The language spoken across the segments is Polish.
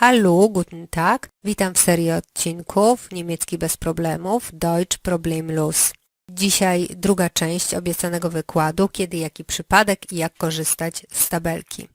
Hallo, guten Tag. Witam w serii odcinków Niemiecki bez problemów, Deutsch problemlos. Dzisiaj druga część obiecanego wykładu, kiedy jaki przypadek i jak korzystać z tabelki.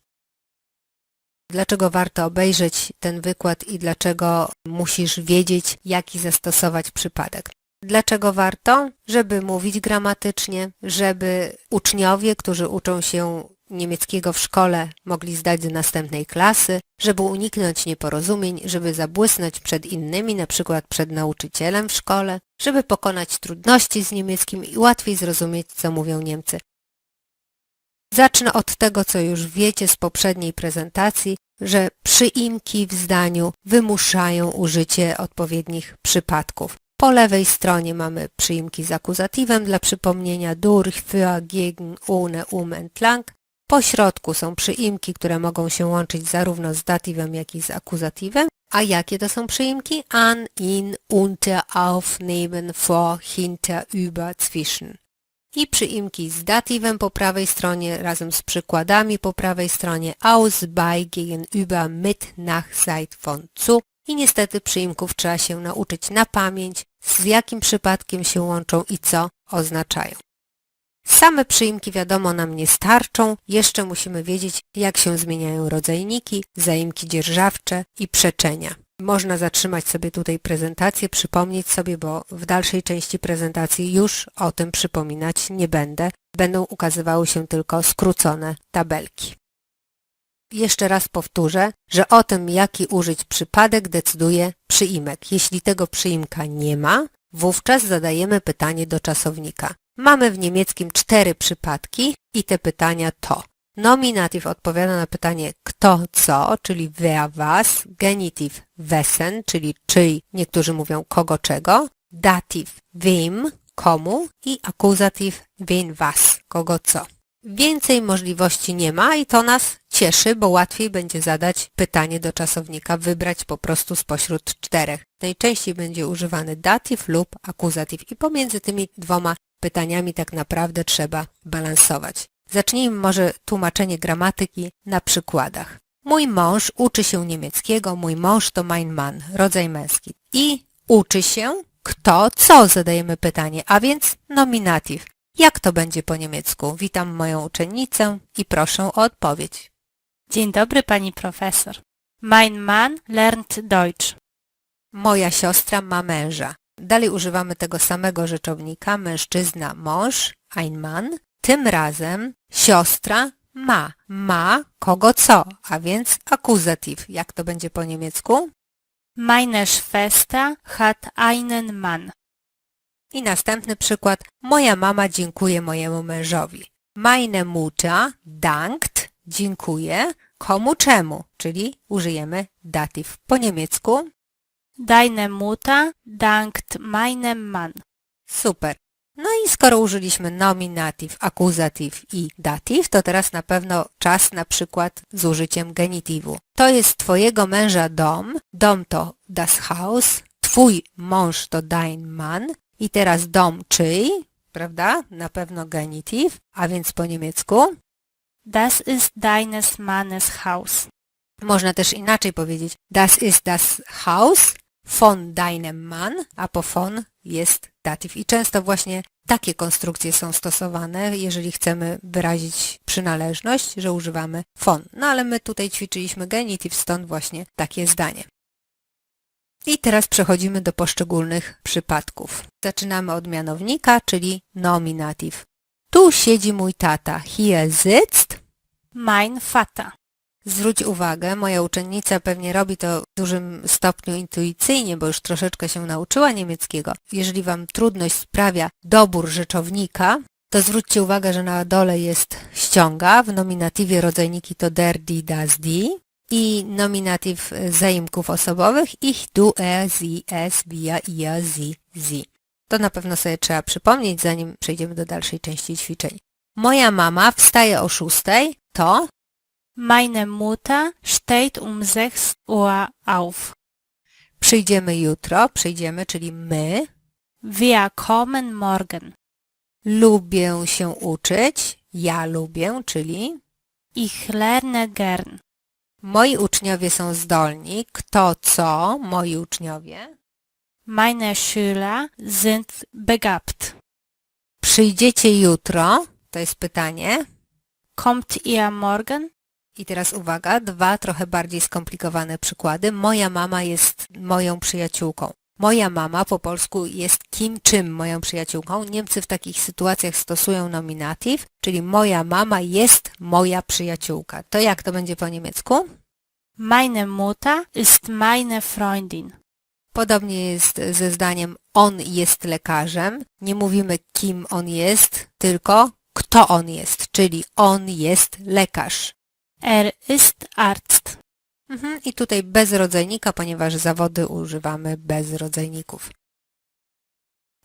Dlaczego warto obejrzeć ten wykład i dlaczego musisz wiedzieć, jaki zastosować przypadek? Dlaczego warto? Żeby mówić gramatycznie, żeby uczniowie, którzy uczą się niemieckiego w szkole, mogli zdać do następnej klasy, żeby uniknąć nieporozumień, żeby zabłysnąć przed innymi, na przykład przed nauczycielem w szkole, żeby pokonać trudności z niemieckim i łatwiej zrozumieć, co mówią Niemcy. Zacznę od tego, co już wiecie z poprzedniej prezentacji, że przyimki w zdaniu wymuszają użycie odpowiednich przypadków. Po lewej stronie mamy przyimki z akuzatywem dla przypomnienia durch, für, gegen, ohne, um, entlang. Po środku są przyimki, które mogą się łączyć zarówno z datywem, jak i z akuzatywem. A jakie to są przyimki? An, in, unter, auf, neben, vor, hinter, über, zwischen. I przyimki z datywem po prawej stronie razem z przykładami po prawej stronie aus, bei, gegenüber, mit, nach, seit, von, zu. I niestety przyimków trzeba się nauczyć na pamięć, z jakim przypadkiem się łączą i co oznaczają. Same przyimki wiadomo nam nie starczą, jeszcze musimy wiedzieć jak się zmieniają rodzajniki, zaimki dzierżawcze i przeczenia. Można zatrzymać sobie tutaj prezentację, przypomnieć sobie, bo w dalszej części prezentacji już o tym przypominać nie będę. Będą ukazywały się tylko skrócone tabelki. Jeszcze raz powtórzę, że o tym jaki użyć przypadek decyduje przyimek. Jeśli tego przyimka nie ma, wówczas zadajemy pytanie do czasownika. Mamy w niemieckim cztery przypadki i te pytania to Nominatyw odpowiada na pytanie kto co, czyli wer was, genityw wessen, czyli czyj, niektórzy mówią kogo czego, datyw wem, komu i akuzatyw wen was, kogo co. Więcej możliwości nie ma i to nas cieszy, bo łatwiej będzie zadać pytanie do czasownika, wybrać po prostu spośród czterech. Najczęściej będzie używany datyw lub akuzatyw i pomiędzy tymi dwoma pytaniami tak naprawdę trzeba balansować. Zacznijmy może tłumaczenie gramatyki na przykładach. Mój mąż uczy się niemieckiego, mój mąż to mein Mann, rodzaj męski. I uczy się kto, co zadajemy pytanie, a więc nominatyw. Jak to będzie po niemiecku? Witam moją uczennicę i proszę o odpowiedź. Dzień dobry, pani profesor. Mein Mann lernt Deutsch. Moja siostra ma męża. Dalej używamy tego samego rzeczownika mężczyzna, mąż, ein Mann. Tym razem siostra ma. Ma kogo co, a więc akuzatyw. Jak to będzie po niemiecku? Meine Schwester hat einen Mann. I następny przykład. Moja mama dziękuję mojemu mężowi. Meine Mutter dankt, dziękuję, komu czemu, czyli użyjemy datyw po niemiecku. Deine Mutter dankt meinem Mann. Super. No i skoro użyliśmy nominatyw, akuzatyw i datyw, to teraz na pewno czas na przykład z użyciem genitywu. To jest twojego męża dom, dom to das Haus, twój mąż to dein Mann i teraz dom czyj, prawda? Na pewno genityw, a więc po niemiecku. Das ist deines Mannes Haus. Można też inaczej powiedzieć, das ist das Haus von deinem Mann, a po von jest datyw. I często właśnie takie konstrukcje są stosowane, jeżeli chcemy wyrazić przynależność, że używamy von. No ale my tutaj ćwiczyliśmy genityw, stąd właśnie takie zdanie. I teraz przechodzimy do poszczególnych przypadków. Zaczynamy od mianownika, czyli nominatyw. Tu siedzi mój tata. Hier sitzt. Mein Vater. Zwróć uwagę, moja uczennica pewnie robi to w dużym stopniu intuicyjnie, bo już troszeczkę się nauczyła niemieckiego. Jeżeli Wam trudność sprawia dobór rzeczownika, to zwróćcie uwagę, że na dole jest ściąga. W nominatywie rodzajniki to der, die, das, die i nominatyw zaimków osobowych ich, du, er, sie, es, wir, ihr, sie, sie. To na pewno sobie trzeba przypomnieć, zanim przejdziemy do dalszej części ćwiczeń. Moja mama wstaje o szóstej, to Meine Mutter steht um 6 Uhr auf. przyjdziemy jutro, przyjdziemy, czyli my. Wir kommen morgen. Lubię się uczyć, ja lubię, czyli Ich lerne gern. Moi uczniowie są zdolni. Kto co? Moi uczniowie. Meine Schüler sind begabt. Przyjdziecie jutro? To jest pytanie. Kommt ihr morgen? I teraz uwaga, dwa trochę bardziej skomplikowane przykłady. Moja mama jest moją przyjaciółką. Moja mama po polsku jest kim czym moją przyjaciółką. Niemcy w takich sytuacjach stosują nominatyw, czyli moja mama jest moja przyjaciółka. To jak to będzie po niemiecku? Meine Mutter ist meine Freundin. Podobnie jest ze zdaniem on jest lekarzem. Nie mówimy kim on jest, tylko kto on jest, czyli on jest lekarz. Er ist Arzt. Mhm, I tutaj bez rodzajnika, ponieważ zawody używamy bez rodzajników.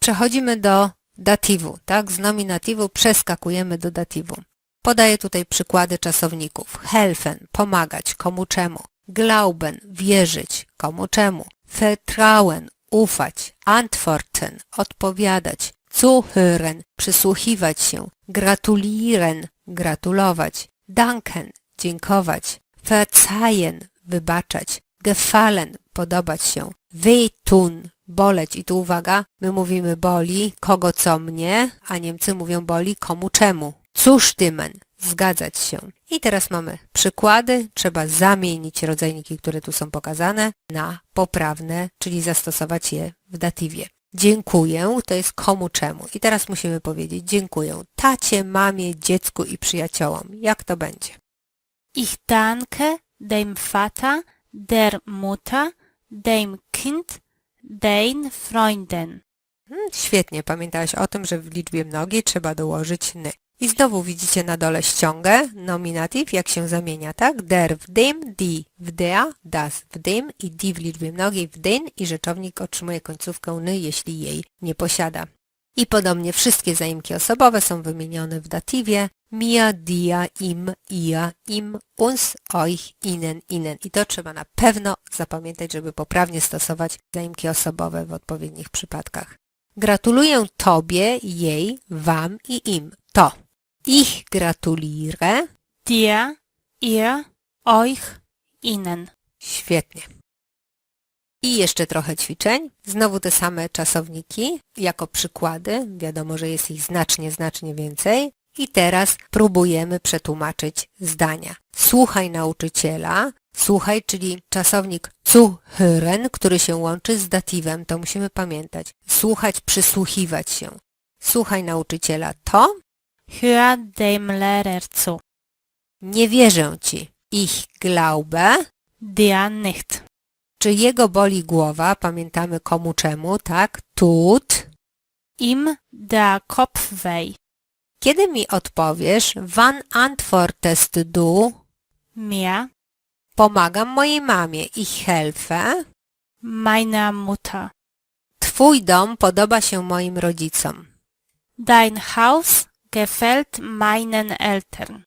Przechodzimy do datywu, tak? Z nominatywu przeskakujemy do datywu. Podaję tutaj przykłady czasowników. Helfen, pomagać, komu czemu. Glauben, wierzyć, komu czemu. Vertrauen, ufać. Antworten, odpowiadać. Zuhören, przysłuchiwać się. Gratulieren, gratulować. Danken, dziękować. Verzeihen, wybaczać. Gefallen, podobać się. Wehtun, boleć. I tu uwaga, my mówimy boli, kogo co mnie, a Niemcy mówią boli, komu czemu. Zustimmen, zgadzać się. I teraz mamy przykłady. Trzeba zamienić rodzajniki, które tu są pokazane, na poprawne, czyli zastosować je w datywie. Dziękuję to jest komu czemu. I teraz musimy powiedzieć dziękuję tacie, mamie, dziecku i przyjaciołom. Jak to będzie? Ich danke dem Vater, der Mutter, dem Kind, den Freunden. Hmm, Świetnie, pamiętałaś o tym, że w liczbie mnogiej trzeba dołożyć ny. I znowu widzicie na dole ściągę, nominatyw, jak się zamienia, tak? Der w dem, die w der, das w dem i die w liczbie mnogiej w den i rzeczownik otrzymuje końcówkę ny, jeśli jej nie posiada. I podobnie wszystkie zaimki osobowe są wymienione w datywie mir, dir, im, ihr, im, uns, euch, ihnen, ihnen. I to trzeba na pewno zapamiętać, żeby poprawnie stosować zaimki osobowe w odpowiednich przypadkach. Gratuluję Tobie, jej, Wam i im. To. Ich gratuliere. Dir, ihr, euch, ihnen. Świetnie. I jeszcze trochę ćwiczeń. Znowu te same czasowniki jako przykłady. Wiadomo, że jest ich znacznie, znacznie więcej. I teraz próbujemy przetłumaczyć zdania. Słuchaj nauczyciela. Słuchaj, czyli czasownik zuhören, który się łączy z datywem, to musimy pamiętać. Słuchać, przysłuchiwać się. Słuchaj nauczyciela to Hör dem Lehrer zu. nie wierzę ci. Ich glaube, Dir nicht. czy jego boli głowa, pamiętamy komu czemu, tak? Tut. Ihm der Kopf weh. Kiedy mi odpowiesz, wann antwortest du? Mir, Pomagam mojej mamie. Ich helfe. meiner Mutter. Twój dom podoba się moim rodzicom. Dein Haus gefällt meinen Eltern.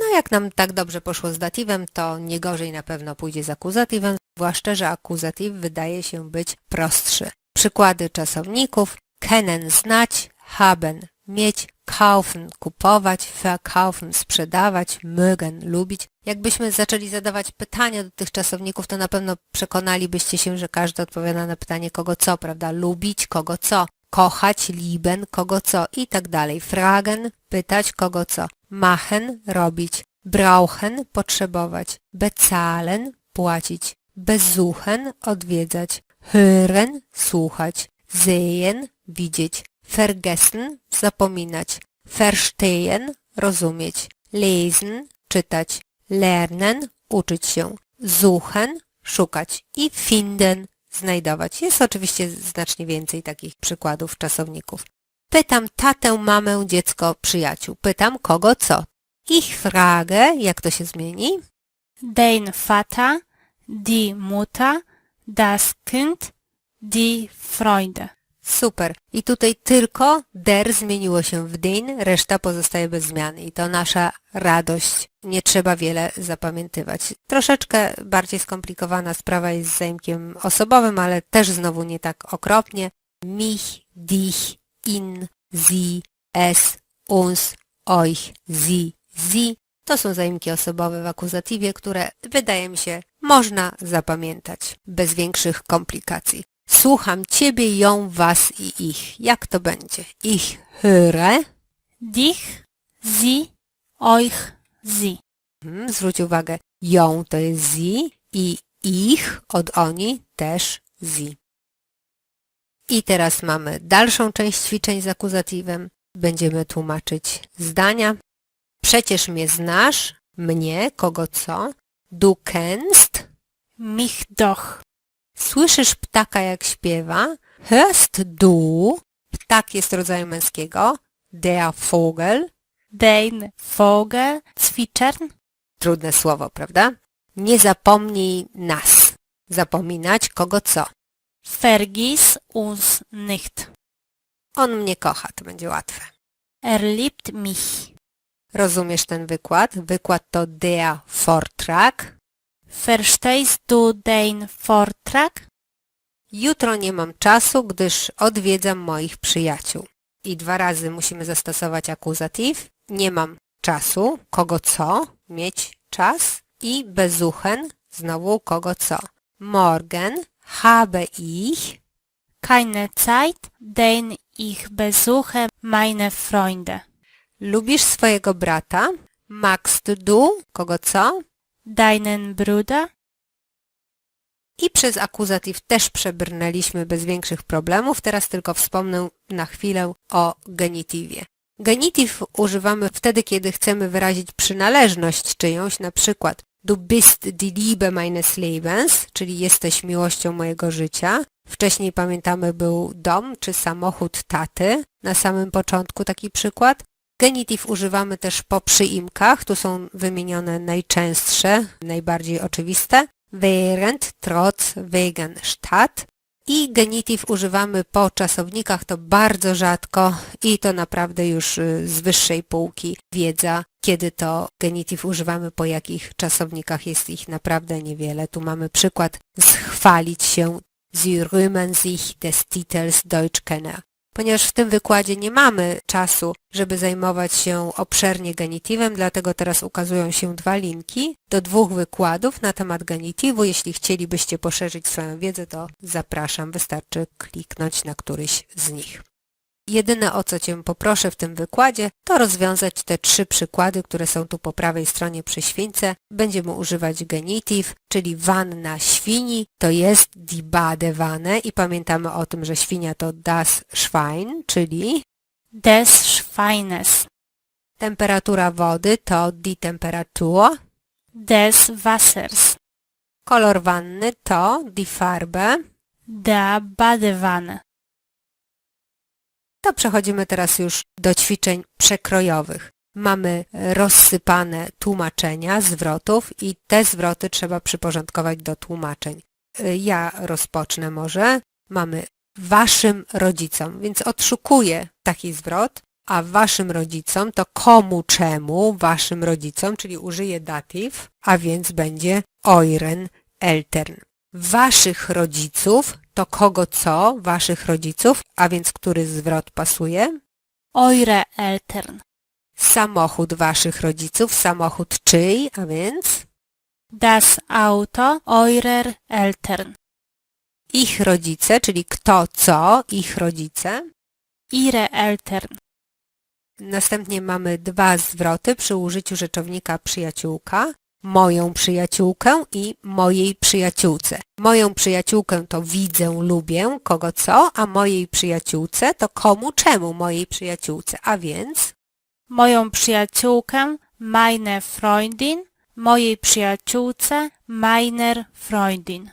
No jak nam tak dobrze poszło z datywem, to nie gorzej na pewno pójdzie z akuzatywem, zwłaszcza, że akuzatyw wydaje się być prostszy. Przykłady czasowników. Kennen znać, haben mieć, kaufen kupować, verkaufen sprzedawać, mögen lubić. Jakbyśmy zaczęli zadawać pytania do tych czasowników, to na pewno przekonalibyście się, że każdy odpowiada na pytanie kogo co, prawda? Lubić, kogo co. Kochać, lieben, kogo co i tak dalej. Fragen, pytać, kogo co. Machen, robić. Brauchen, potrzebować. Bezahlen, płacić. Besuchen, odwiedzać. Hören, słuchać. Sehen, widzieć. Vergessen, zapominać. Verstehen, rozumieć. Lesen, czytać. Lernen, uczyć się. Suchen, szukać. I finden, znajdować. Jest oczywiście znacznie więcej takich przykładów czasowników. Pytam tatę, mamę, dziecko, przyjaciół. Pytam kogo co. Ich frage, jak to się zmieni? Den Vater, die Mutter, das Kind, die Freunde. Super. I tutaj tylko der zmieniło się w den, reszta pozostaje bez zmiany. I to nasza radość. Nie trzeba wiele zapamiętywać. Troszeczkę bardziej skomplikowana sprawa jest z zaimkiem osobowym, ale też znowu nie tak okropnie. Mich, dich, in, sie, es, uns, euch, sie, sie To są zaimki osobowe w akuzatywie, które wydaje mi się można zapamiętać bez większych komplikacji. Słucham ciebie, ją, was i ich. Jak to będzie? Ich höre. Dich, sie, euch, sie. Mhm, Zwróć uwagę, ją to jest sie i ich od oni też sie. I teraz mamy dalszą część ćwiczeń z akuzatywem. Będziemy tłumaczyć zdania. Przecież mnie znasz, mnie, kogo co. Du kennst, Mich doch. Słyszysz ptaka jak śpiewa. Hörst du, ptak jest rodzaju męskiego. Der Vogel, Den Vogel zwitschern. trudne słowo, prawda? Nie zapomnij nas. Zapominać kogo co. Vergiss uns nicht. On mnie kocha, to będzie łatwe. Er liebt mich. Rozumiesz ten wykład? Wykład to der Vortrag. Verstehst du den Vortrag? Jutro nie mam czasu, gdyż odwiedzam moich przyjaciół. I dwa razy musimy zastosować akuzatyw. Nie mam czasu, kogo co, mieć czas. I besuchen, znowu kogo co. Morgen habe ich, Keine Zeit, denn ich besuche meine Freunde. lubisz swojego brata. Magst du, kogo co. Deinen Bruder? I przez akuzatyw też przebrnęliśmy bez większych problemów. Teraz tylko wspomnę na chwilę o genitywie. Genityw używamy wtedy, kiedy chcemy wyrazić przynależność czyjąś, na przykład Du bist die Liebe meines Lebens, czyli jesteś miłością mojego życia. Wcześniej pamiętamy był dom czy samochód taty. Na samym początku taki przykład. Genityw używamy też po przyimkach. Tu są wymienione najczęstsze, najbardziej oczywiste. Während, trotz, wegen, statt. I genityw używamy po czasownikach, to bardzo rzadko i to naprawdę już y, z wyższej półki wiedza, kiedy to genityw używamy, po jakich czasownikach jest ich naprawdę niewiele. Tu mamy przykład schwalić się, Sie rühmen sich des Titels Deutschkenner. Ponieważ w tym wykładzie nie mamy czasu, żeby zajmować się obszernie genitywem, dlatego teraz ukazują się dwa linki do dwóch wykładów na temat genitywu. Jeśli chcielibyście poszerzyć swoją wiedzę, to zapraszam, wystarczy kliknąć na któryś z nich. Jedyne o co Cię poproszę w tym wykładzie, to rozwiązać te trzy przykłady, które są tu po prawej stronie przy śwince. Będziemy używać genityw, czyli wanna świni, to jest die Badewanne i pamiętamy o tym, że świnia to das Schwein, czyli Des Schweines. temperatura wody to die Temperatur, Des Wassers. kolor wanny to die Farbe. Der Badewanne. To przechodzimy teraz już do ćwiczeń przekrojowych. Mamy rozsypane tłumaczenia zwrotów i te zwroty trzeba przyporządkować do tłumaczeń. Ja rozpocznę może. Mamy waszym rodzicom, więc odszukuję taki zwrot, a waszym rodzicom to komu czemu waszym rodzicom, czyli użyję datyw, a więc będzie euren Eltern. Waszych rodziców to kogo co waszych rodziców, a więc który zwrot pasuje? Eure Eltern. Samochód waszych rodziców, samochód czyj, a więc Das Auto eurer Eltern. ich rodzice, czyli kto co, ich rodzice. Ihre Eltern. Następnie mamy dwa zwroty przy użyciu rzeczownika przyjaciółka. Moją przyjaciółkę i mojej przyjaciółce. Moją przyjaciółkę to widzę, lubię, kogo co, a mojej przyjaciółce to komu, czemu mojej przyjaciółce. A więc Moją przyjaciółkę meine Freundin. Mojej przyjaciółce meiner Freundin.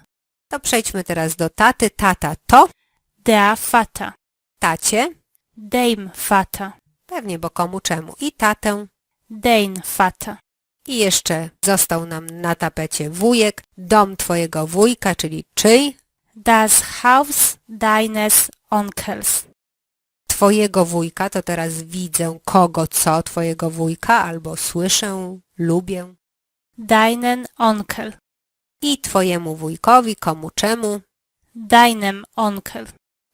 to przejdźmy teraz do taty. Tata to Der Vater. tacie, Dem Vater. pewnie, bo komu, czemu. I tatę Den Vater. I jeszcze został nam na tapecie wujek, dom twojego wujka, czyli czyj? Das Haus deines Onkels. Twojego wujka, to teraz widzę kogo, co twojego wujka, albo słyszę, lubię. Deinen Onkel. I twojemu wujkowi, komu, czemu. Deinem Onkel.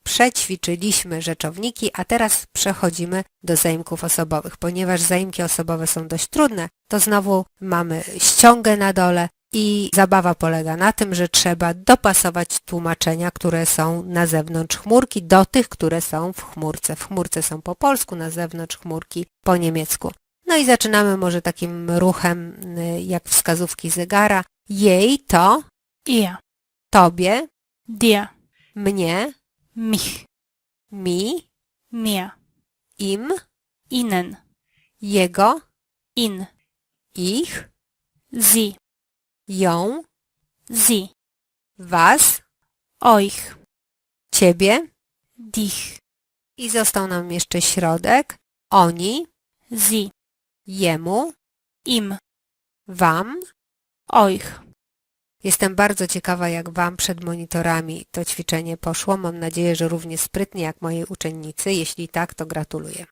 Przećwiczyliśmy rzeczowniki, a teraz przechodzimy do zaimków osobowych. Ponieważ zaimki osobowe są dość trudne, to znowu mamy ściągę na dole i zabawa polega na tym, że trzeba dopasować tłumaczenia, które są na zewnątrz chmurki do tych, które są w chmurce. W chmurce są po polsku, na zewnątrz chmurki po niemiecku. No i zaczynamy może takim ruchem y, jak wskazówki zegara. Jej to, Ihr, tobie, dir, mnie, mich, mi, mir, im, ihnen, jego, in, ich, sie, ją, sie, was, euch, ciebie dich, i został nam jeszcze środek. Oni, sie, jemu, ihm, wam. euch. Jestem bardzo ciekawa, jak Wam przed monitorami to ćwiczenie poszło. Mam nadzieję, że równie sprytnie jak mojej uczennicy. Jeśli tak, to gratuluję.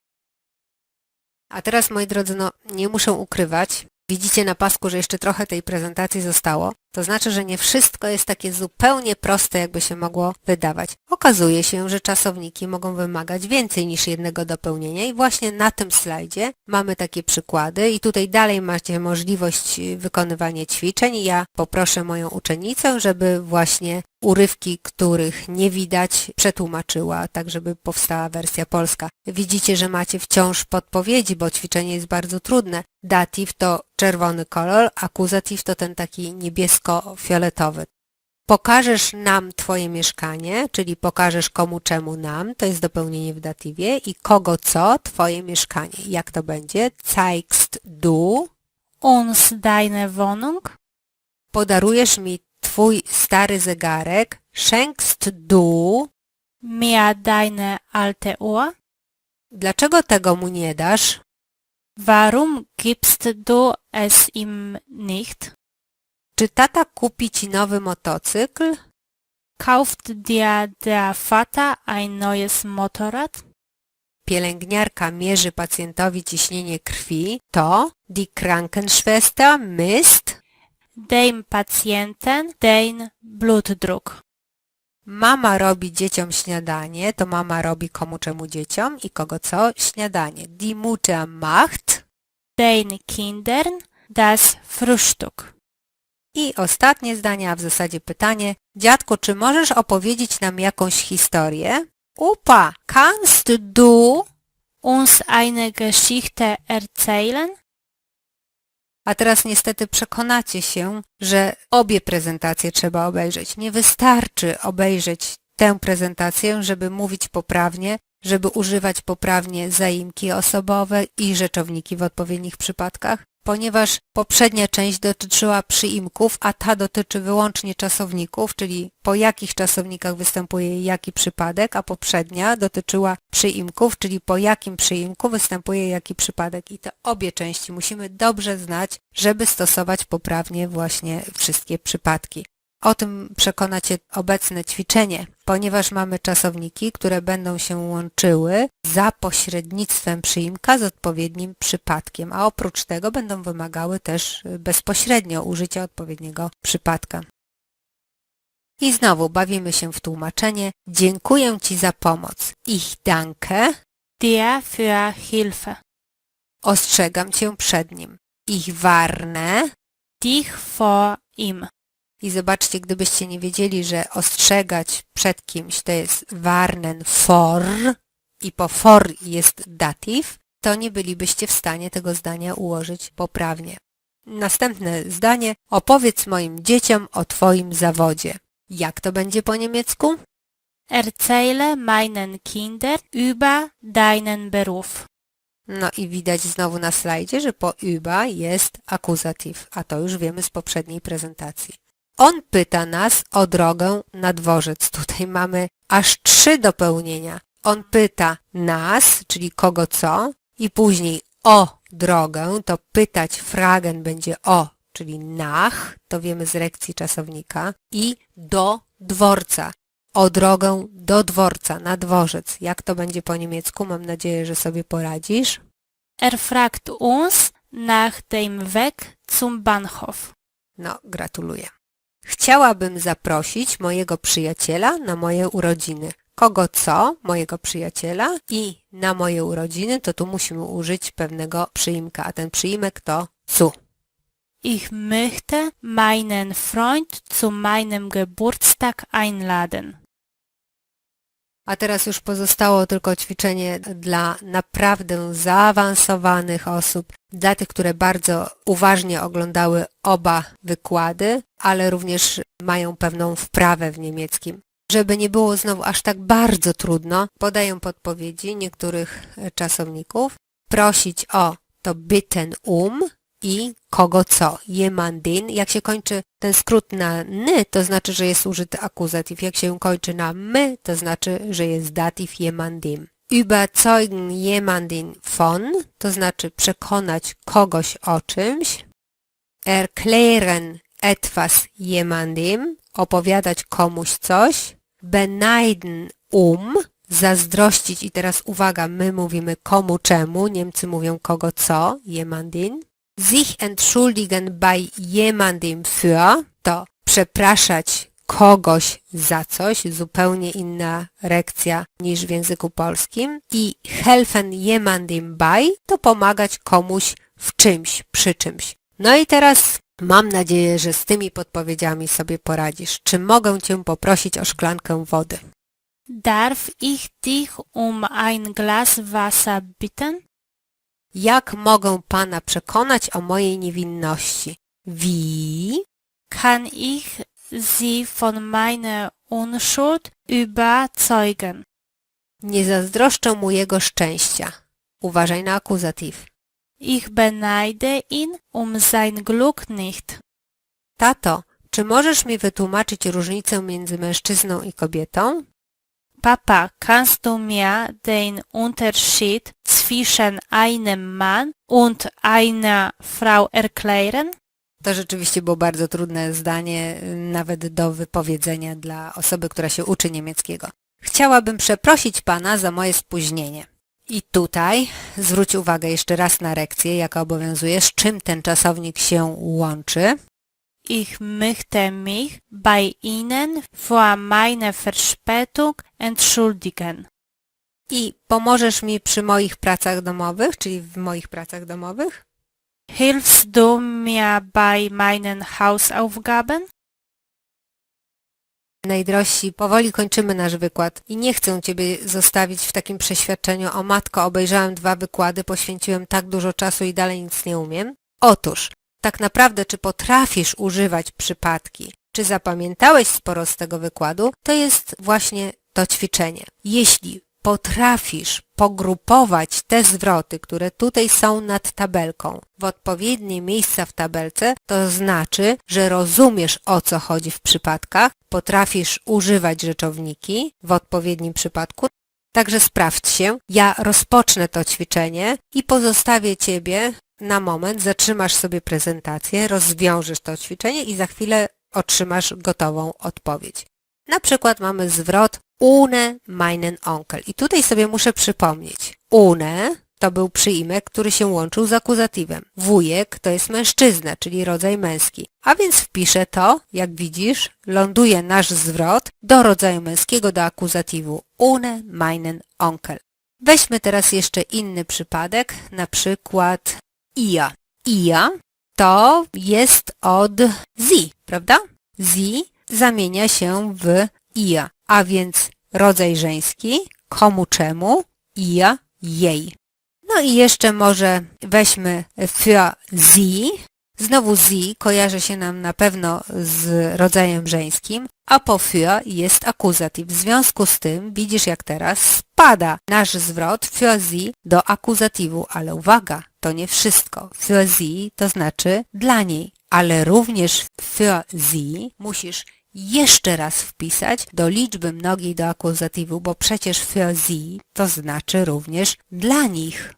A teraz, moi drodzy, no nie muszę ukrywać. Widzicie na pasku, że jeszcze trochę tej prezentacji zostało. To znaczy, że nie wszystko jest takie zupełnie proste, jakby się mogło wydawać. Okazuje się, że czasowniki mogą wymagać więcej niż jednego dopełnienia i właśnie na tym slajdzie mamy takie przykłady i tutaj dalej macie możliwość y, wykonywania ćwiczeń. Ja poproszę moją uczennicę, żeby właśnie urywki, których nie widać, przetłumaczyła, tak żeby powstała wersja polska. Widzicie, że macie wciąż podpowiedzi, bo ćwiczenie jest bardzo trudne. Dativ to czerwony kolor, akuzativ to ten taki niebiesko-fioletowy. Pokażesz nam Twoje mieszkanie, czyli pokażesz komu czemu nam, to jest dopełnienie w datywie i kogo co Twoje mieszkanie. Jak to będzie? Zeigst du, Uns deine Wohnung, podarujesz mi Twój stary zegarek, schenkst du, mir deine alte Uhr, dlaczego tego mu nie dasz? warum gibst du es ihm nicht, Czy tata kupi Ci nowy motocykl? kauft dir der Vater ein neues Motorrad, Pielęgniarka mierzy pacjentowi ciśnienie krwi, to die Krankenschwester misst, dem Patienten den Blutdruck. mama robi dzieciom śniadanie, to mama robi komu czemu dzieciom i kogo co? Śniadanie. Die Mutter macht den Kindern das Frühstück. I ostatnie zdanie, a w zasadzie pytanie. Dziadku, czy możesz opowiedzieć nam jakąś historię? Upa, kannst du? Uns eine Geschichte erzählen? A teraz niestety przekonacie się, że obie prezentacje trzeba obejrzeć. Nie wystarczy obejrzeć tę prezentację, żeby mówić poprawnie, żeby używać poprawnie zaimki osobowe i rzeczowniki w odpowiednich przypadkach, ponieważ poprzednia część dotyczyła przyimków, a ta dotyczy wyłącznie czasowników, czyli po jakich czasownikach występuje jaki przypadek, a poprzednia dotyczyła przyimków, czyli po jakim przyimku występuje jaki przypadek. I te obie części musimy dobrze znać, żeby stosować poprawnie właśnie wszystkie przypadki. O tym przekona Cię obecne ćwiczenie, ponieważ mamy czasowniki, które będą się łączyły za pośrednictwem przyimka z odpowiednim przypadkiem, a oprócz tego będą wymagały też y, bezpośrednio użycia odpowiedniego przypadka. I znowu bawimy się w tłumaczenie. Dziękuję Ci za pomoc. Ich danke. Dir für Hilfe. Ostrzegam Cię przed nim. Ich warne. Dich vor ihm. I zobaczcie, gdybyście nie wiedzieli, że ostrzegać przed kimś to jest warnen for i po for jest datyw, to nie bylibyście w stanie tego zdania ułożyć poprawnie. Następne zdanie. Opowiedz moim dzieciom o Twoim zawodzie. Jak to będzie po niemiecku? Erzähle meinen Kindern über deinen Beruf. No i widać znowu na slajdzie, że po über jest akuzatyw, a to już wiemy z poprzedniej prezentacji. On pyta nas o drogę na dworzec. Tutaj mamy aż trzy dopełnienia. On pyta nas, czyli kogo co, i później o drogę, to pytać fragen będzie o, czyli nach, to wiemy z lekcji czasownika, i do dworca. O drogę do dworca, na dworzec. Jak to będzie po niemiecku? Mam nadzieję, że sobie poradzisz. Er fragt uns nach dem Weg zum Bahnhof. No, gratuluję. Chciałabym zaprosić mojego przyjaciela na moje urodziny. kogo co, mojego przyjaciela i na moje urodziny, to tu musimy użyć pewnego przyimka, a ten przyimek to zu. Ich möchte meinen Freund zu meinem Geburtstag einladen. A teraz już pozostało tylko ćwiczenie dla naprawdę zaawansowanych osób, dla tych, które bardzo uważnie oglądały oba wykłady, ale również mają pewną wprawę w niemieckim. Żeby nie było znowu aż tak bardzo trudno, podaję podpowiedzi niektórych czasowników. Prosić o to bitten um i kogo co, jemandin. Jak się kończy ten skrót na ny, to znaczy, że jest użyty akuzatyw. Jak się kończy na my, to znaczy, że jest datyw jemandim. Überzeugen jemandin von, to znaczy przekonać kogoś o czymś. Erklären etwas jemandem, opowiadać komuś coś. Beneiden um, zazdrościć i teraz uwaga, my mówimy komu czemu, Niemcy mówią kogo co, jemandin. Sich entschuldigen bei jemandem für, to przepraszać kogoś za coś, zupełnie inna rekcja niż w języku polskim. I helfen jemandem bei, to pomagać komuś w czymś, przy czymś. No i teraz mam nadzieję, że z tymi podpowiedziami sobie poradzisz. Czy mogę Cię poprosić o szklankę wody? Darf ich dich um ein Glas Wasser bitten? Jak mogę Pana przekonać o mojej niewinności? Wie? Kann ich sie von meiner Unschuld überzeugen? Nie zazdroszczę mu jego szczęścia. Uważaj na akuzatyw. Ich beneide ihn um sein Glück nicht. Tato, czy możesz mi wytłumaczyć różnicę między mężczyzną i kobietą? Papa, kannst du mir den Unterschied zwischen einem Mann und einer Frau erklären? To rzeczywiście było bardzo trudne zdanie, nawet do wypowiedzenia dla osoby, która się uczy niemieckiego. Chciałabym przeprosić Pana za moje spóźnienie. I tutaj zwróć uwagę jeszcze raz na rekcję, jaka obowiązuje, z czym ten czasownik się łączy. Ich möchte mich bei Ihnen für meine Verspätung entschuldigen. I pomożesz mi przy moich pracach domowych, czyli w moich pracach domowych? Hilfst du mir bei meinen Hausaufgaben? Najdrożsi, powoli kończymy nasz wykład i nie chcę Ciebie zostawić w takim przeświadczeniu o matko, obejrzałem dwa wykłady, poświęciłem tak dużo czasu i dalej nic nie umiem. Otóż, tak naprawdę czy potrafisz używać przypadki, czy zapamiętałeś sporo z tego wykładu, to jest właśnie to ćwiczenie. Jeśli potrafisz pogrupować te zwroty, które tutaj są nad tabelką w odpowiednie miejsca w tabelce, to znaczy, że rozumiesz o co chodzi w przypadkach, potrafisz używać rzeczowniki w odpowiednim przypadku. Także sprawdź się, ja rozpocznę to ćwiczenie i pozostawię Ciebie na moment, zatrzymasz sobie prezentację, rozwiążesz to ćwiczenie i za chwilę otrzymasz gotową odpowiedź. Na przykład mamy zwrot Une meinen Onkel. I tutaj sobie muszę przypomnieć. Une to był przyimek, który się łączył z akuzatywem. Wujek to jest mężczyzna, czyli rodzaj męski. A więc wpiszę to, jak widzisz, ląduje nasz zwrot do rodzaju męskiego do akuzatywu. Une meinen Onkel. Weźmy teraz jeszcze inny przypadek, na przykład ia. Ia to jest od zi, prawda? Zi zamienia się w ia, a więc rodzaj żeński, komu czemu, ia, jej. No i jeszcze może weźmy für sie. Znowu sie kojarzy się nam na pewno z rodzajem żeńskim, a po für jest akuzatyw. W związku z tym widzisz jak teraz spada nasz zwrot für sie do akuzatywu, ale uwaga, to nie wszystko. Für sie to znaczy dla niej, ale również für sie musisz jeszcze raz wpisać do liczby mnogiej do akuzatywu, bo przecież für sie to znaczy również dla nich.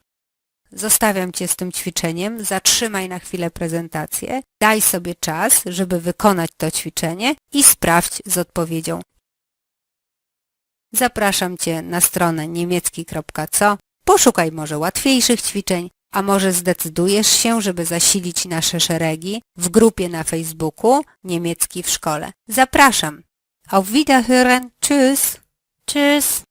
Zostawiam Cię z tym ćwiczeniem, zatrzymaj na chwilę prezentację, daj sobie czas, żeby wykonać to ćwiczenie i sprawdź z odpowiedzią. Zapraszam Cię na stronę niemiecki.co, poszukaj może łatwiejszych ćwiczeń, a może zdecydujesz się, żeby zasilić nasze szeregi w grupie na Facebooku Niemiecki w szkole. Zapraszam. Auf Wiederhören. Tschüss. Tschüss.